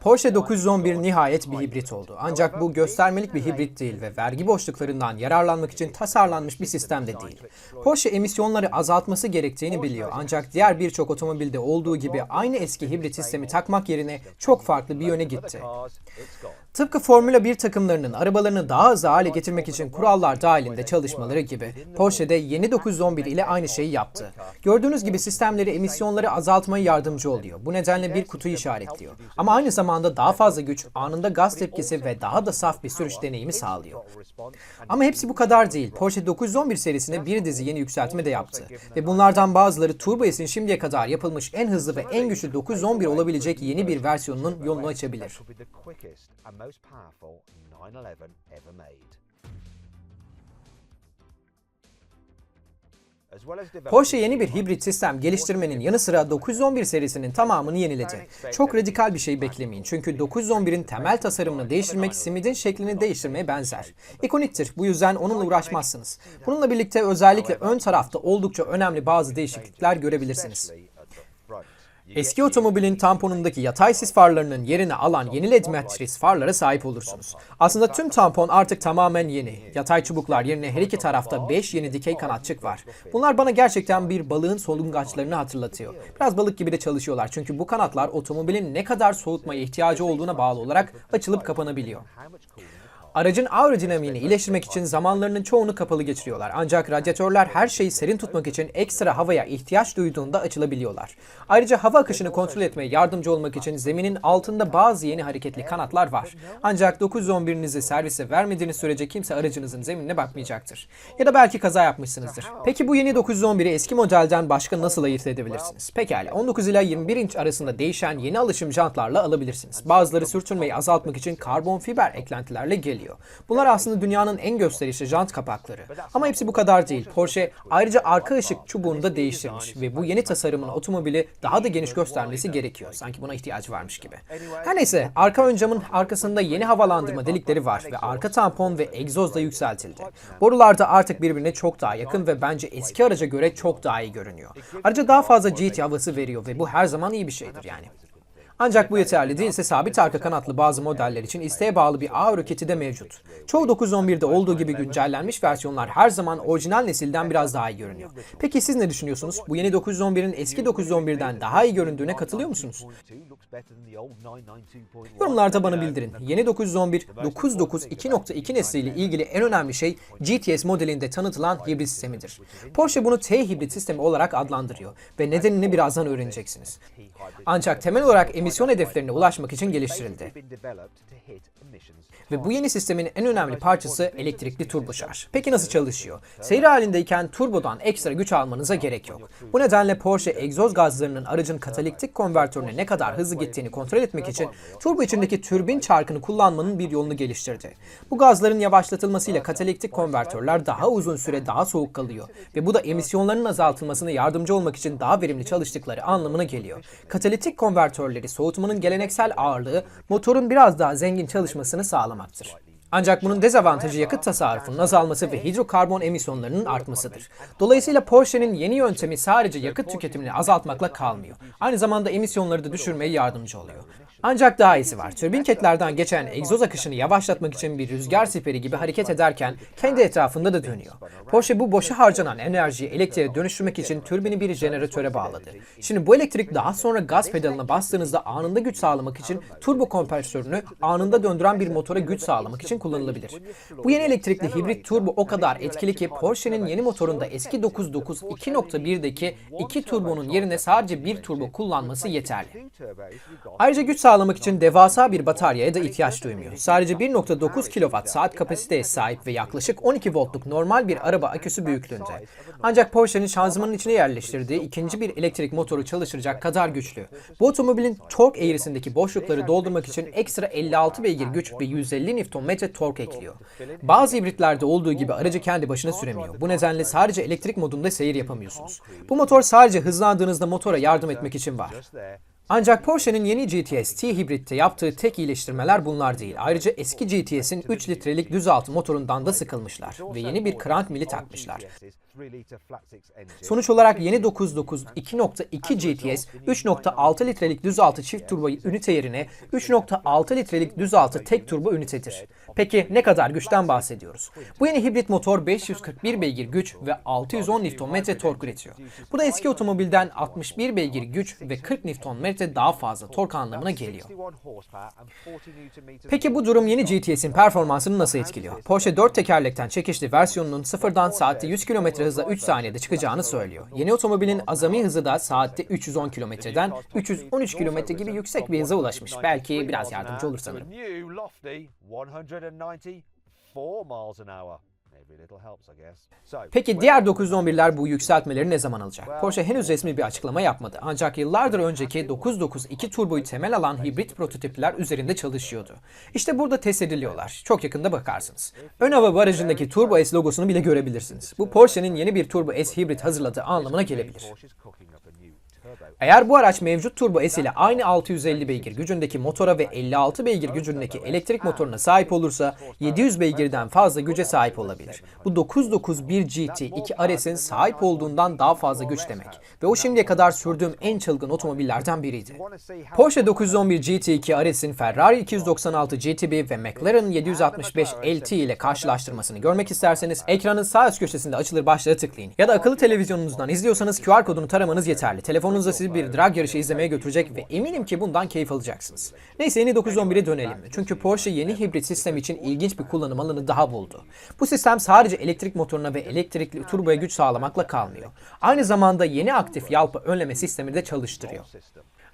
Porsche 911 nihayet bir hibrit oldu. Ancak bu göstermelik bir hibrit değil ve vergi boşluklarından yararlanmak için tasarlanmış bir sistem de değil. Porsche emisyonları azaltması gerektiğini biliyor. Ancak diğer birçok otomobilde olduğu gibi aynı eski hibrit sistemi takmak yerine çok farklı bir yöne gitti. Tıpkı Formula 1 takımlarının arabalarını daha hızlı hale getirmek için kurallar dahilinde çalışmaları gibi Porsche'de yeni 911 ile aynı şeyi yaptı. Gördüğünüz gibi sistemleri emisyonları azaltmaya yardımcı oluyor. Bu nedenle bir kutuyu işaretliyor. Ama aynı zamanda daha fazla güç, anında gaz tepkisi ve daha da saf bir sürüş deneyimi sağlıyor. Ama hepsi bu kadar değil. Porsche 911 serisine bir dizi yeni yükseltme de yaptı. Ve bunlardan bazıları Turbo S'in şimdiye kadar yapılmış en hızlı ve en güçlü 911 olabilecek yeni bir versiyonunun yolunu açabilir. Most powerful 911 ever made. Porsche yeni bir hibrit sistem geliştirmenin yanı sıra 911 serisinin tamamını yeniledi. Çok radikal bir şey beklemeyin çünkü 911'in temel tasarımını değiştirmek simidin şeklini değiştirmeye benzer. İkoniktir bu yüzden onunla uğraşmazsınız. Bununla birlikte özellikle ön tarafta oldukça önemli bazı değişiklikler görebilirsiniz. Eski otomobilin tamponundaki yatay sis farlarının yerini alan yeni led matris farlara sahip olursunuz. Aslında tüm tampon artık tamamen yeni. Yatay çubuklar yerine her iki tarafta 5 yeni dikey kanatçık var. Bunlar bana gerçekten bir balığın solungaçlarını hatırlatıyor. Biraz balık gibi de çalışıyorlar çünkü bu kanatlar otomobilin ne kadar soğutmaya ihtiyacı olduğuna bağlı olarak açılıp kapanabiliyor. Aracın aerodinamiğini iyileştirmek için zamanlarının çoğunu kapalı geçiriyorlar. Ancak radyatörler her şeyi serin tutmak için ekstra havaya ihtiyaç duyduğunda açılabiliyorlar. Ayrıca hava akışını kontrol etmeye yardımcı olmak için zeminin altında bazı yeni hareketli kanatlar var. Ancak 911'inizi servise vermediğiniz sürece kimse aracınızın zeminine bakmayacaktır. Ya da belki kaza yapmışsınızdır. Peki bu yeni 911'i eski modelden başka nasıl ayırt edebilirsiniz? Pekala 19 ila 21 inç arasında değişen yeni alışım jantlarla alabilirsiniz. Bazıları sürtünmeyi azaltmak için karbon fiber eklentilerle geliyor. Bunlar aslında dünyanın en gösterişli jant kapakları. Ama hepsi bu kadar değil. Porsche ayrıca arka ışık çubuğunu da değiştirmiş ve bu yeni tasarımın otomobili daha da geniş göstermesi gerekiyor. Sanki buna ihtiyacı varmış gibi. Her neyse arka ön camın arkasında yeni havalandırma delikleri var ve arka tampon ve egzoz da yükseltildi. Borular da artık birbirine çok daha yakın ve bence eski araca göre çok daha iyi görünüyor. Ayrıca daha fazla GT havası veriyor ve bu her zaman iyi bir şeydir yani. Ancak bu yeterli değilse sabit arka kanatlı bazı modeller için isteğe bağlı bir ağ roketi de mevcut. Çoğu 911'de olduğu gibi güncellenmiş versiyonlar her zaman orijinal nesilden biraz daha iyi görünüyor. Peki siz ne düşünüyorsunuz? Bu yeni 911'in eski 911'den daha iyi göründüğüne katılıyor musunuz? 2 looks better than the old 992.1. Yorumlarda bana bildirin. Yeni 911 99 2.2 nesliyle ilgili en önemli şey GTS modelinde tanıtılan hibrit sistemidir. Porsche bunu T hibrit sistemi olarak adlandırıyor ve nedenini birazdan öğreneceksiniz. Ancak temel olarak emisyon hedeflerine ulaşmak için geliştirildi. Ve bu yeni sistemin en önemli parçası elektrikli turbo şarj. Peki nasıl çalışıyor? Seyir halindeyken turbodan ekstra güç almanıza gerek yok. Bu nedenle Porsche egzoz gazlarının aracın katalitik konvertörüne ne kadar hızlı gittiğini kontrol etmek için turbo içindeki türbin çarkını kullanmanın bir yolunu geliştirdi. Bu gazların yavaşlatılmasıyla katalitik konvertörler daha uzun süre daha soğuk kalıyor ve bu da emisyonların azaltılmasına yardımcı olmak için daha verimli çalıştıkları anlamına geliyor. Katalitik konvertörleri soğutmanın geleneksel ağırlığı motorun biraz daha zengin çalışmasını sağlamaktır. Ancak bunun dezavantajı yakıt tasarrufunun azalması ve hidrokarbon emisyonlarının artmasıdır. Dolayısıyla Porsche'nin yeni yöntemi sadece yakıt tüketimini azaltmakla kalmıyor. Aynı zamanda emisyonları da düşürmeye yardımcı oluyor. Ancak daha iyisi var. Türbin ketlerden geçen egzoz akışını yavaşlatmak için bir rüzgar siperi gibi hareket ederken kendi etrafında da dönüyor. Porsche bu boşa harcanan enerjiyi elektriğe dönüştürmek için türbini bir jeneratöre bağladı. Şimdi bu elektrik daha sonra gaz pedalına bastığınızda anında güç sağlamak için turbo kompresörünü anında döndüren bir motora güç sağlamak için kullanılabilir. Bu yeni elektrikli hibrit turbo o kadar etkili ki Porsche'nin yeni motorunda eski 992 2.1'deki iki turbonun yerine sadece bir turbo kullanması yeterli. Ayrıca güç sağlamak için devasa bir bataryaya da ihtiyaç duymuyor. Sadece 1.9 kWh saat kapasiteye sahip ve yaklaşık 12 voltluk normal bir araba aküsü büyüklüğünde. Ancak Porsche'nin şanzımanın içine yerleştirdiği ikinci bir elektrik motoru çalıştıracak kadar güçlü. Bu otomobilin tork eğrisindeki boşlukları doldurmak için ekstra 56 beygir güç ve 150 Nm tork ekliyor. Bazı hibritlerde olduğu gibi aracı kendi başına süremiyor. Bu nedenle sadece elektrik modunda seyir yapamıyorsunuz. Bu motor sadece hızlandığınızda motora yardım etmek için var. Ancak Porsche'nin yeni GTS T-Hibrit'te yaptığı tek iyileştirmeler bunlar değil. Ayrıca eski GTS'in 3 litrelik düz altı motorundan da sıkılmışlar ve yeni bir crank mili takmışlar. 3 litre flat six engine. Sonuç olarak yeni 992.2 GTS 3.6 litrelik düzaltı çift turbo ünite yerine 3.6 litrelik düzaltı tek turbo ünitedir. Peki ne kadar güçten bahsediyoruz? Bu yeni hibrit motor 541 beygir güç ve 610 Nm tork üretiyor. Bu da eski otomobilden 61 beygir güç ve 40 Nm daha fazla tork anlamına geliyor. 61 horsepower and 40 Nm Peki bu durum yeni GTS'in performansını nasıl etkiliyor? Porsche 4 tekerlekten çekişli versiyonunun sıfırdan saatte 100 km hıza 3 saniyede çıkacağını söylüyor. Yeni otomobilin azami hızı da saatte 310 kilometreden 313 kilometre gibi yüksek bir hıza ulaşmış. Belki biraz yardımcı olur sanırım. To a new lofty 194 miles an hour. Every little helps, I guess. So, Peki diğer 911'ler bu yükseltmeleri ne zaman alacak? Porsche henüz resmi bir açıklama yapmadı. Ancak yıllardır önceki 992 turboyu temel alan hibrit prototipler üzerinde çalışıyordu. İşte burada test ediliyorlar. Çok yakında bakarsınız. Ön hava barajındaki Turbo S logosunu bile görebilirsiniz. Bu Porsche'nin yeni bir Turbo S hibrit hazırladığı anlamına gelebilir. Eğer bu araç mevcut Turbo S ile aynı 650 beygir gücündeki motora ve 56 beygir gücündeki elektrik motoruna sahip olursa 700 beygirden fazla güce sahip olabilir. Bu 991 GT 2 RS'in sahip olduğundan daha fazla güç demek. Ve o şimdiye kadar sürdüğüm en çılgın otomobillerden biriydi. Porsche 911 GT2 RS'in Ferrari 296 GTB ve McLaren 765 LT ile karşılaştırmasını görmek isterseniz ekranın sağ üst köşesinde açılır başlığa tıklayın. Ya da akıllı televizyonunuzdan izliyorsanız QR kodunu taramanız yeterli. Telefonunuzda sizi bir drag yarışı izlemeye götürecek ve eminim ki bundan keyif alacaksınız. Neyse yeni 911'e dönelim. Çünkü Porsche yeni hibrit sistem için ilginç bir kullanım alanı daha buldu. Bu sistem sadece elektrik motoruna ve elektrikli turboya güç sağlamakla kalmıyor. Aynı zamanda yeni aktif yalpa önleme sistemi de çalıştırıyor.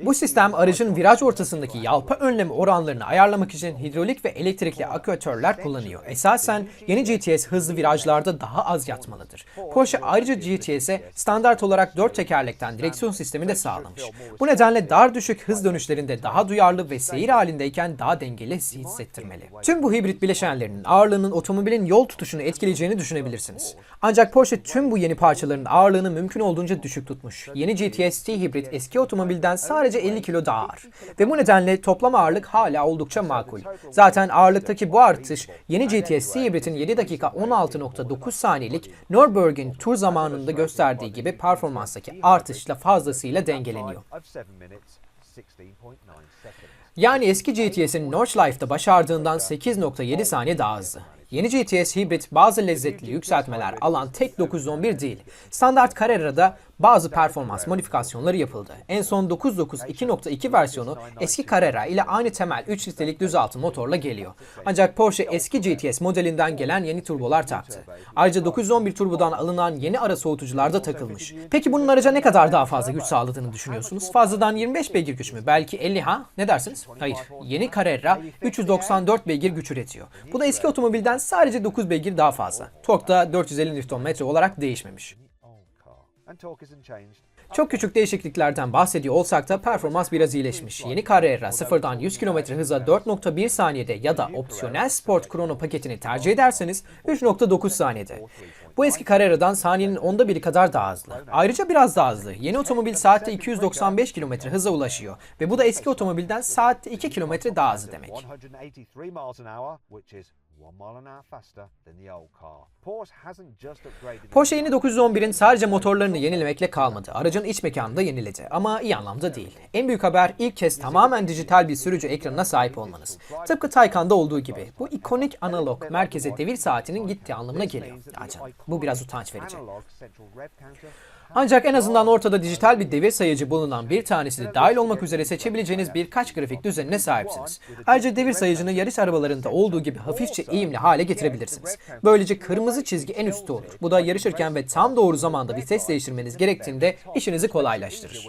Bu sistem aracın viraj ortasındaki yalpa önleme oranlarını ayarlamak için hidrolik ve elektrikli aküatörler kullanıyor. Esasen yeni GTS hızlı virajlarda daha az yatmalıdır. Porsche ayrıca GTS'e standart olarak 4 tekerlekten direksiyon sistemi de sağlamış. Bu nedenle dar düşük hız dönüşlerinde daha duyarlı ve seyir halindeyken daha dengeli hissettirmeli. Tüm bu hibrit bileşenlerinin ağırlığının otomobilin yol tutuşunu etkileyeceğini düşünebilirsiniz. Ancak Porsche tüm bu yeni parçaların ağırlığını mümkün olduğunca düşük tutmuş. Yeni GTS T hibrit eski otomobilden sadece 50 kilo daha ağır. Ve bu nedenle toplam ağırlık hala oldukça makul. Zaten ağırlıktaki bu artış yeni GTS hibritin 7 dakika 16.9 saniyelik Nürburgring tur zamanında gösterdiği gibi performanstaki artışla fazlasıyla dengeleniyor. Of 7 minutes, 16.9 seconds. Yani eski GTS'in Nordschleife'da başardığından 8.7 saniye daha hızlı. Yeni GTS hibrit bazı lezzetli yükseltmeler alan tek 911 değil. Standart Carrera'da bazı performans modifikasyonları yapıldı. En son 992.2 versiyonu eski Carrera ile aynı temel 3 litrelik düzaltı motorla geliyor. Ancak Porsche eski GTS modelinden gelen yeni turbolar taktı. Ayrıca 911 turbodan alınan yeni ara soğutucular da takılmış. Peki bunun araca ne kadar daha fazla güç sağladığını düşünüyorsunuz? Fazladan 25 beygir güç mü? Belki 50 ha? Ne dersiniz? Hayır. Yeni Carrera 394 beygir güç üretiyor. Bu da eski otomobilden sadece 9 beygir daha fazla. Tork da 450 Nm olarak değişmemiş. Çok küçük değişikliklerden bahsediyor olsak da performans biraz iyileşmiş. Yeni Carrera sıfırdan 100 km hıza 4.1 saniyede ya da opsiyonel Sport Chrono paketini tercih ederseniz 3.9 saniyede. Bu eski Carrera'dan saniyenin onda biri kadar daha hızlı. Ayrıca biraz daha hızlı. Yeni otomobil saatte 295 km hıza ulaşıyor ve bu da eski otomobilden saatte 2 km daha hızlı demek. 183 miles an hour, which is 1 mile an hour faster than the old car. Porsche hasn't just upgraded Porsche yeni 911'in sadece motorlarını yenilemekle kalmadı. Aracın iç mekanını da yeniledi. Ama iyi anlamda değil. En büyük haber ilk kez tamamen dijital bir sürücü ekranına sahip olmanız. Tıpkı Taycan'da olduğu gibi. Bu ikonik analog merkeze devir saatinin gittiği anlamına geliyor. Canım, bu biraz utanç verici. Ancak en azından ortada dijital bir devir sayıcı bulunan bir tanesi de dahil olmak üzere seçebileceğiniz birkaç grafik düzenine sahipsiniz. Ayrıca devir sayıcını yarış arabalarında olduğu gibi hafifçe eğimli hale getirebilirsiniz. Böylece kırmızı çizgi en üstte olur. Bu da yarışırken ve tam doğru zamanda vites değiştirmeniz gerektiğinde işinizi kolaylaştırır.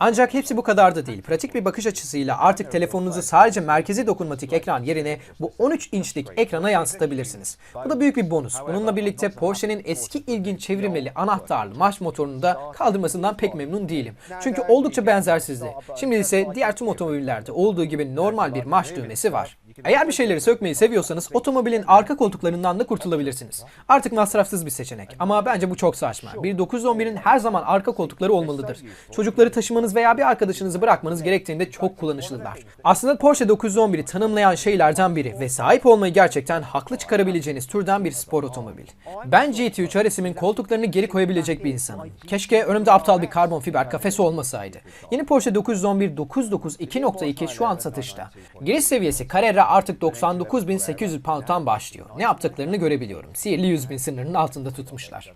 Ancak hepsi bu kadar da değil. Pratik bir bakış açısıyla artık telefonunuzu sadece merkezi dokunmatik ekran yerine bu 13 inçlik ekrana yansıtabilirsiniz. Bu da büyük bir bonus. Bununla birlikte Porsche'nin eski ilginç çevirmeli anahtarlı marş motorunu da kaldırmasından pek memnun değilim. Çünkü oldukça benzersizdi. Şimdi ise diğer tüm otomobillerde olduğu gibi normal bir marş düğmesi var. Eğer bir şeyleri sökmeyi seviyorsanız otomobilin arka koltuklarından da kurtulabilirsiniz. Artık masrafsız bir seçenek ama bence bu çok saçma. Bir 911'in her zaman arka koltukları olmalıdır. Çocukları taşımanız veya bir arkadaşınızı bırakmanız gerektiğinde çok kullanışlılar. Aslında Porsche 911'i tanımlayan şeylerden biri ve sahip olmayı gerçekten haklı çıkarabileceğiniz türden bir spor otomobil. Ben GT3 RS'imin koltuklarını geri koyabilecek bir insanım. Keşke önümde aptal bir karbon fiber kafesi olmasaydı. Yeni Porsche 911 992 2.2 şu an satışta. Giriş seviyesi Carrera artık 99.800 pound'tan başlıyor. Ne yaptıklarını görebiliyorum. Sihirli 100 bin sınırının altında tutmuşlar.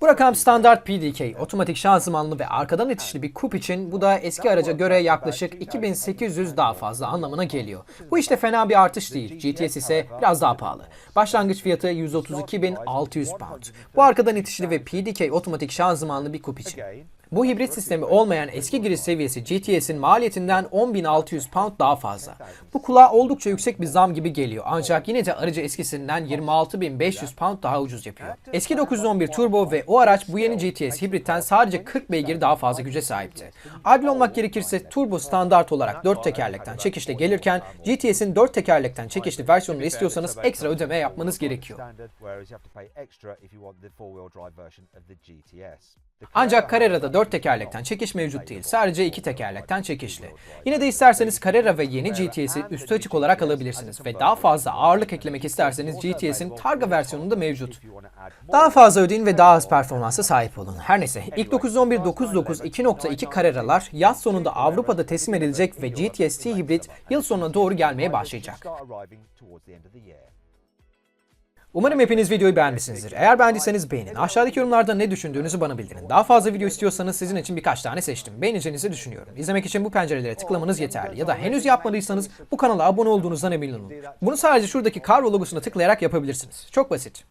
Bu rakam standart PDK, otomatik şanzımanlı ve arkadan itişli bir kup için bu da eski araca göre yaklaşık 2800 daha fazla anlamına geliyor. Bu işte fena bir artış değil. GTS ise biraz daha pahalı. Başlangıç fiyatı 132.600 pound. Bu arkadan itişli ve PDK otomatik şanzımanlı bir kup için. Bu hibrit sistemi olmayan eski giriş seviyesi GTS'in maliyetinden 10.600 pound daha fazla. Bu kulağa oldukça yüksek bir zam gibi geliyor ancak yine de aracı eskisinden 26.500 pound daha ucuz yapıyor. Eski 911 Turbo ve o araç bu yeni GTS hibritten sadece 40 beygir daha fazla güce sahipti. Adil olmak gerekirse Turbo standart olarak 4 tekerlekten çekişle gelirken GTS'in 4 tekerlekten çekişli versiyonunu istiyorsanız ekstra ödeme yapmanız gerekiyor. Ancak Carrera'da 4 tekerlekten çekiş mevcut değil. Sadece 2 tekerlekten çekişli. Yine de isterseniz Carrera ve yeni GTS'i üstü açık olarak alabilirsiniz. Ve daha fazla ağırlık eklemek isterseniz GTS'in Targa versiyonunda mevcut. Daha fazla ödeyin ve daha az performansa sahip olun. Her neyse ilk 911 99 2.2 Carrera'lar yaz sonunda Avrupa'da teslim edilecek ve GTS T hibrit yıl sonuna doğru gelmeye başlayacak. Umarım hepiniz videoyu beğenmişsinizdir. Eğer beğendiyseniz beğenin. Aşağıdaki yorumlarda ne düşündüğünüzü bana bildirin. Daha fazla video istiyorsanız sizin için birkaç tane seçtim. Beğeneceğinizi düşünüyorum. İzlemek için bu pencerelere tıklamanız yeterli. Ya da henüz yapmadıysanız bu kanala abone olduğunuzdan emin olun. Bunu sadece şuradaki Carvo logosuna tıklayarak yapabilirsiniz. Çok basit.